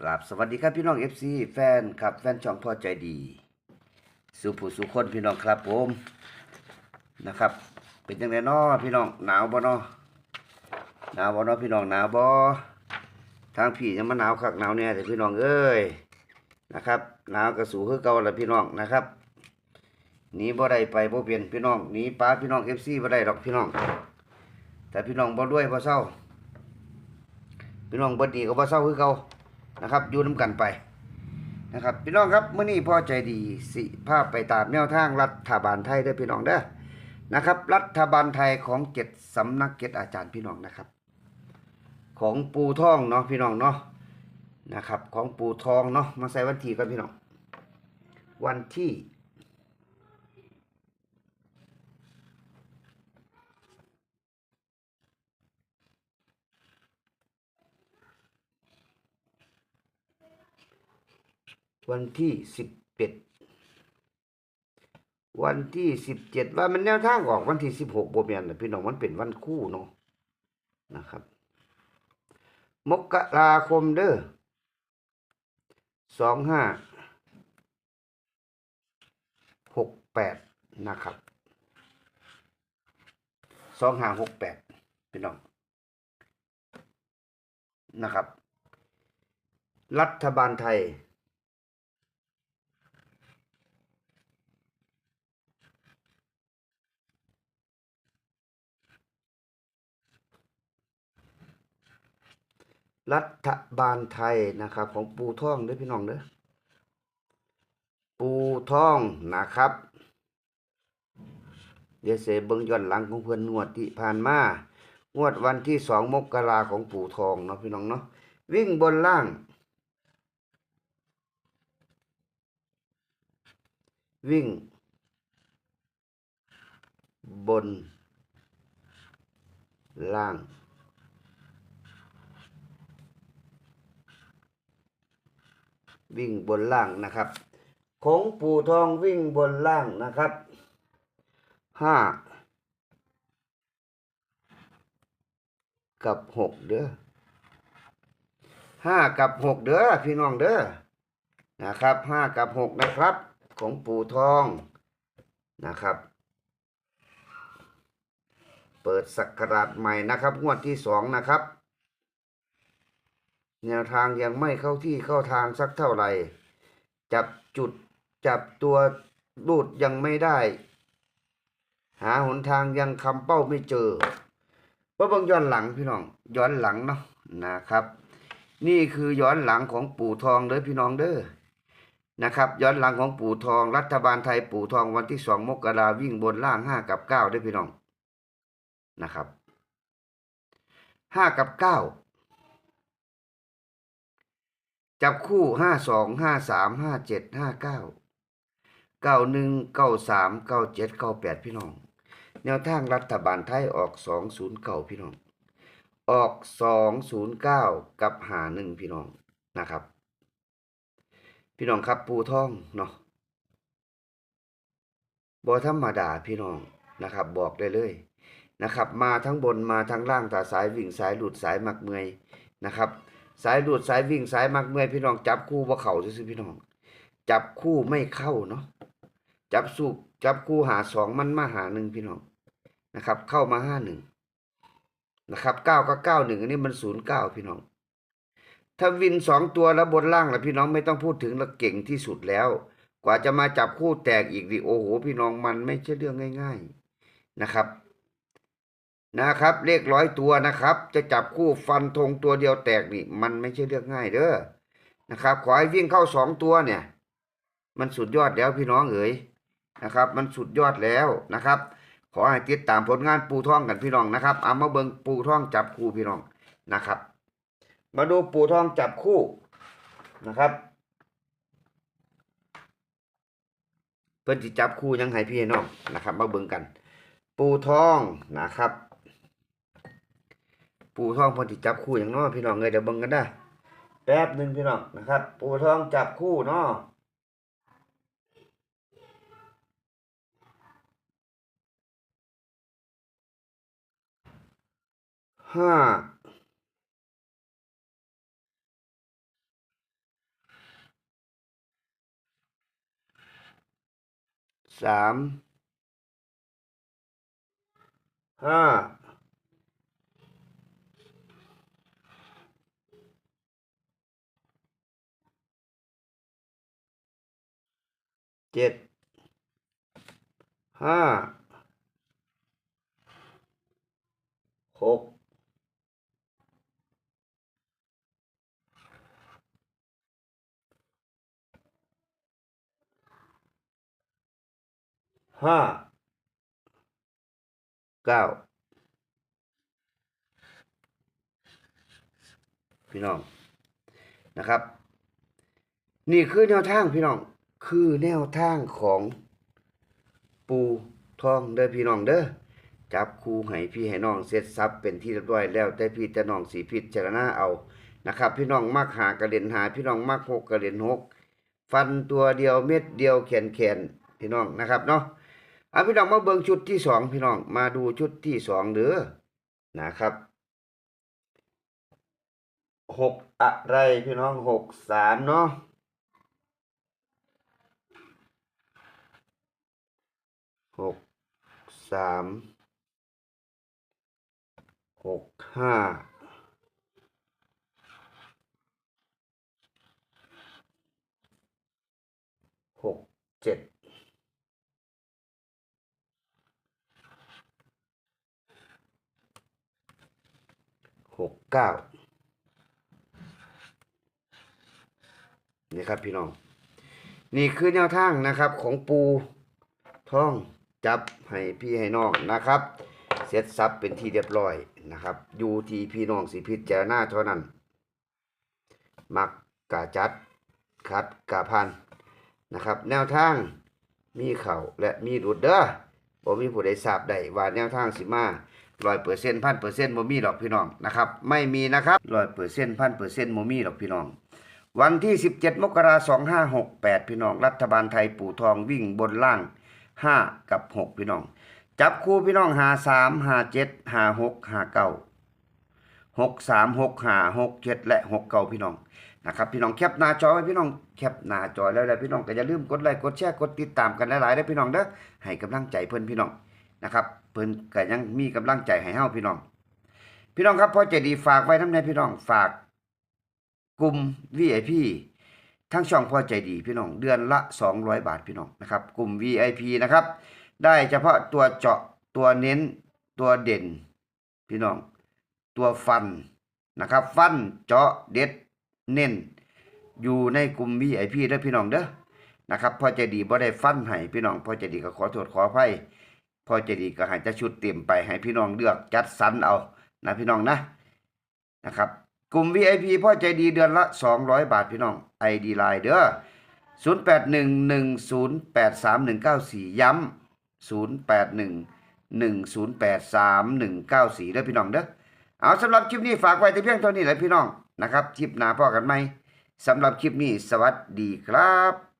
กราบสวัสดีครับพี่น้อง FC แฟนครับแฟนช่องพ่อใจดี สุผู้สุคนพี่น้องครับผมนะครับ เป็นยังไงน้อพี่น้องหนาวบ่นาะหนาวบ่นาะพี่น้องหนาวบ่ทางพี่ยังมาหนาวคักหนาวเนี่ยแต่พี่น้องเอ้ยนะครับหนาวกระสูคือเก่าละพี่น้องนะครับหนีบ่ได้ไปบ่เปลี่ยนพี่น้องหนีป้าพี่น้อง FC บ่ได้ดอกพี่น้อง แต่พี่น้องบ่ด้วยบ่เศร้าพี่น้องบ่ดีก็บ่เศร้าคือเก่า นะครับอยู่นํกันไปนะครับพี่น้องครับเมื่อนี้พ่อใจดีสิภาพไปตามแนวทางรัฐบาลไทยได้พี่น้องเด้อนะครับ รัฐบาลไทยของเจ็ดสำนักเจ็ดอาจารย์พี่น้องนะครับ ของปูท่องเนาะพี่น้องเนาะนะครับ ของปูทองเนาะมาใส่วันที่กันพี่น้อง วันที่ วันที่สิบเจ็ดวันที่สิบเจ็ดว่ามันแนวทางออกวันที่สิบหกโบเมียนน่พี่น้องมันเป็นวันคู่เนาะนะครับ มกราคมเด้อสองห้าหกแปดนะครับสองห้าหกแปดพี่น้องนะครับ รัฐบาลไทย รัฐบาลไทยนะครับ ของปูท่องเด้อพี่น้องเด้อปูท่องนะครับ เดี๋ยวเสเบิ่งย้อนหลังของเพื่อนงวดที่ผ่านมางวดวันที่สองมกราของปู่ทองเนาะพี่น้องเนาะวิ่งบนล่าง วิ่ง บนล่าง วิ่งบนล่างนะครับของปู่ทองวิ่งบนล่างนะครับห้ากับหกเด้อห้ากับหกเด้อพี่น้องเด้อนะครับห้ากับหกนะครับ ของปู่ทองนะครับ เปิดสักราชใหม่นะครับ งวดที่สองนะครับ แนวทางยังไม่เข้าที่เข้าทางสักเท่าไหร่ จับจุดจับตัวรูดยังไม่ได้ หาหนทางยังคำเป้าไม่เจอเพื่อเบิ่งย้อนหลังพี่น้องย้อนหลังเนาะนะครับ นี่คือย้อนหลังของปู่ทองเด้อพี่น้องเด้อนะครับย้อนหลังของปู่ทองรัฐบาลไทยปู่ทองวันที่สองมกราวิ่งบนล่างห้ากับเก้าเด้พี่น้องนะครับห้ากับเก้า จับคู่ห้าสองห้าสามห้าเจ็ดห้าเก้าเก้าหนึ่งเก้าสามเก้าเจ็ดเก้าแปดพี่น้อง แนวทางรัฐบาลไทยออกสองศูนย์เก้าพี่น้อง ออกสองศูนย์เก้ากับหาหนึ่งพี่น้องนะครับ พี่น้องครับปูท่องเนาะบอธรรมดาพี่น้องนะครับ บอกได้เลยนะครับ มาทั้งบนมาทั้งล่างตาสายวิ่งสายหลุดสายมักเมยนะครับ สายหลุดสายวิ่งสายมักเมื่อยพี่น้องจับคู่บ่เข่าซื่อพี่น้อง จับคู่ไม่เข้าเนาะจับสูบจับคู่หาสองมันมาหาหนึ่งพี่น้องนะครับ เข้ามาห้าหนึ่งนะครับเก้าก็เก้าหนึ่งอันนี้มันศูนย์เก้าพี่น้อง ถ้าวินสองตัวแล้วบนล่างแล้วพี่น้องไม่ต้องพูดถึงแล้วเก่งที่สุดแล้ว กว่าจะมาจับคู่แตกอีกดิโอ้โหพี่น้องมันไม่ใช่เรื่องง่าย ๆนะครับ นะครับ เลขร้อยตัวนะครับ จะจับคู่ฟันธงตัวเดียวแตกนี่ มันไม่ใช่เรื่องง่ายเด้อนะครับ ขอให้วิ่งเข้าสองตัวเนี่ย มันสุดยอดแล้วพี่น้องเอ๋ยนะครับ มันสุดยอดแล้วนะครับ ขอให้ติดตามผลงานปูท่องกันพี่น้องนะครับเอามาเบิงปูท่องจับคู่พี่น้องนะครับ มาดูปูท่องจับคู่นะครับเพื่อนที่จับคู่ยังให้พี่น้องนะครับ มาเบิงกัน ปูทองนะครับ ปูทองพอจิจับคู่อย่างน้อพี่น้องเงยเดี๋ยวบังกันได้แป๊บหนึ่งพี่น้องนะครับ ปูทองจับคู่เนาะห้าสามห้า เจ็ดห้าหกห้าเก้าพี่น้องนะครับ นี่คือแนวทางพี่น้อง คือแนวทางของปูทองเด้อพี่น้องเด้อจับคู่ให้พี่ให้น้องเสร็จสับเป็นที่เรียบร้อยแล้วแต่พี่แต่น้องสีพิจารณาเอานะครับ พี่น้องมักหากระเด็นหา พี่น้องมักหกกระเด็นหกฟันตัวเดียวเม็ดเดียวแขนแขนพี่น้องนะครับเนาะเอาพี่น้องมาเบิ่งชุดที่สองพี่น้องมาดูชุดที่สองเด้อนะครับหกอะไรพี่น้องหกสามเนาะ หกสามหกห้าหกเจ็ดหกเก้านี่ครับพี่น้อง นี่คือแนวทางนะครับของปูท่อง จับให้พี่ให้น้องนะครับ เสร็จสับเป็นที่เรียบร้อยนะครับ อยู่ที่พี่น้องสิพิจารณาเท่านั้น มักกะจัดคัดกะพันนะครับ แนวทางมีเข่าและมีหลุดเด้อบ่มีผู้ใดทราบได้ว่าแนวทางสิมาร้อยเปอร์เซ็นต์พันเปอร์เซ็นต์บ่มีหรอกพี่น้องนะครับไม่มีนะครับร้อยเปอร์เซ็นต์พันเปอร์เซ็นต์บ่มีหรอกพี่น้อง วันที่ 17 มกราคม2568 พี่น้องรัฐบาลไทยปู่ทองวิ่งบนล่าง 5กับ6พี่น้อง จับคู่พี่น้องหาสามหาเจ็ดหาหกหาเก้าหกสามหกหาหกเจ็ดและหกเก้าพี่น้องนะครับพี่น้องแคปหน้าจอไว้พี่น้องแคปหน้าจอแล้วแล้วพี่น้องก็อย่าลืมกดไลค์กดแชร์กดติดตามกันหลายๆเด้พี่น้องเด้อให้กำลังใจเพิ่นพี่น้องนะครับเพิ่นก็ยังมีกำลังใจให้เฮาพี่น้อง พี่น้องครับพอใจดีฝากไว้น้ำในพี่น้องฝากกลุ่ม VIP ทั้งช่องพอใจดีพี่น้อง เดือนละ 200 บาทพี่น้องนะครับ กลุ่ม VIP นะครับ ได้เฉพาะตัวเจาะตัวเน้นตัวเด่น พี่น้อง ตัวฟันนะครับ ฟันเจาะเด็ดเน้น อยู่ในกลุ่ม VIP เด้อพี่น้องเด้อนะครับพอใจดีบ่ได้ฟันให้พี่น้องพอใจดีก็ขอโทษขออภัยพอใจดีก็ให้จะชุดเต็มไปให้พี่น้องเลือกจัดสรรเอานะพี่น้องนะนะครับ กลุ่ม VIP พ่อใจดีเดือนละ 200 บาทพี่น้อง ID Line เด้อ0811083194 ย้ำ0811083194เด้อพี่น้องเด้อเอาสำหรับคลิปนี้ฝากไว้แต่เพียงเท่านี้แหละพี่น้องนะครับคลิปหน้าพ่อกันไหมสำหรับคลิปนี้สวัสดีครับ